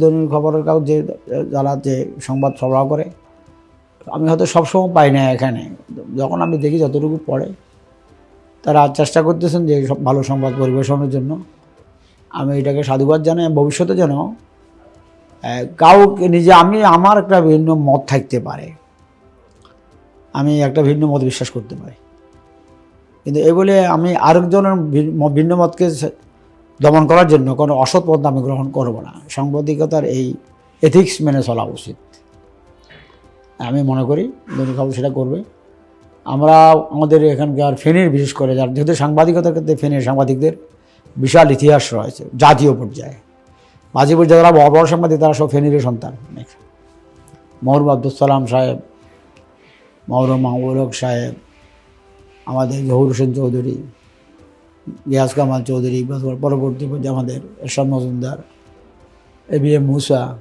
দৈনিক খবরের কাগজ যে, যারা যে সংবাদ সরবরাহ করে, আমি হয়তো সবসময় পাই না এখানে। যখন আমি দেখি যতটুকু পড়ে, তারা চেষ্টা করতেছেন যে সব ভালো সংবাদ পরিবেশনের জন্য। আমি এটাকে সাধুবাদ জানাই ভবিষ্যতে যেন কাউকে নিজে, আমি আমার একটা ভিন্ন মত থাকতে পারে। আমি একটা ভিন্ন মত বিশ্বাস করতে পারি। কিন্তু এই বলে আমি আরেকজনের ভিন্ন- মতকে দমন করার জন্য কোনো অসৎ পথ আমি গ্রহণ করব না। সাংবাদিকতার এই এথিক্স মেনে চলা উচিত। আমি মনে করি দৈনিক খবর সেটা করবে। আমরা আমাদের এখানকার ফেনীর, বিশেষ করে যার যেহেতু সাংবাদিকতার ক্ষেত্রে ফেনীর সাংবাদিকদের বিশাল ইতিহাস রয়েছে, জাতীয় পর্যায়ে। মাঝে পর্যায়ে যারা বড় বড় সাংবাদিক, তারা সব ফেনীর সন্তান। অনেক মহরুম আব্দুল সালাম সাহেব, মহরম মাহবুলক সাহেব, আমাদের জহুর হোসেন চৌধুরী গিয়াস কামাল চৌধুরী পরবর্তী আমাদের Ershad Majumder A B M Musa.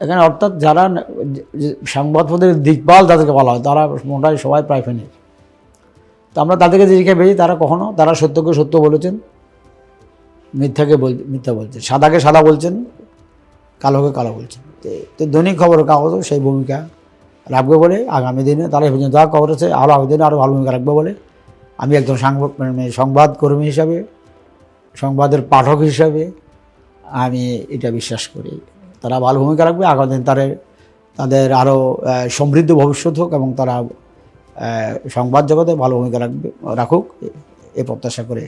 এখানে অর্থাৎ যারা সংবাদপত্রের দিকপাল তাদেরকে বলা হয়, তারা মোটাই সবাই প্রায় ফেনে তো আমরা তাদেরকে শিখে পেয়েছি, তারা কখনো, তারা সত্যকে সত্য বলেছেন, মিথ্যাকে বল, মিথ্যা বলছেন, সাদাকে সাদা বলছেন, কালোকে কালো বলছেন। তো- তো দৈনিক খবর কাগজও সেই ভূমিকা রাখবে বলে আগামী দিনে তারা এই পর্যন্ত যা খবর আছে আরও আগামী দিনে আরও ভালো ভূমিকা রাখবে বলে আমি একজন মানে সংবাদকর্মী হিসাবে, সংবাদের পাঠক হিসাবে আমি এটা বিশ্বাস করি। তারা ভালো ভূমিকা রাখবে, আগামী দিন তাদের তাদের আরও সমৃদ্ধ ভবিষ্যৎ হোক এবং তারা সংবাদ জগতে ভালো ভূমিকা রাখবে, রাখুক, এ প্রত্যাশা করে।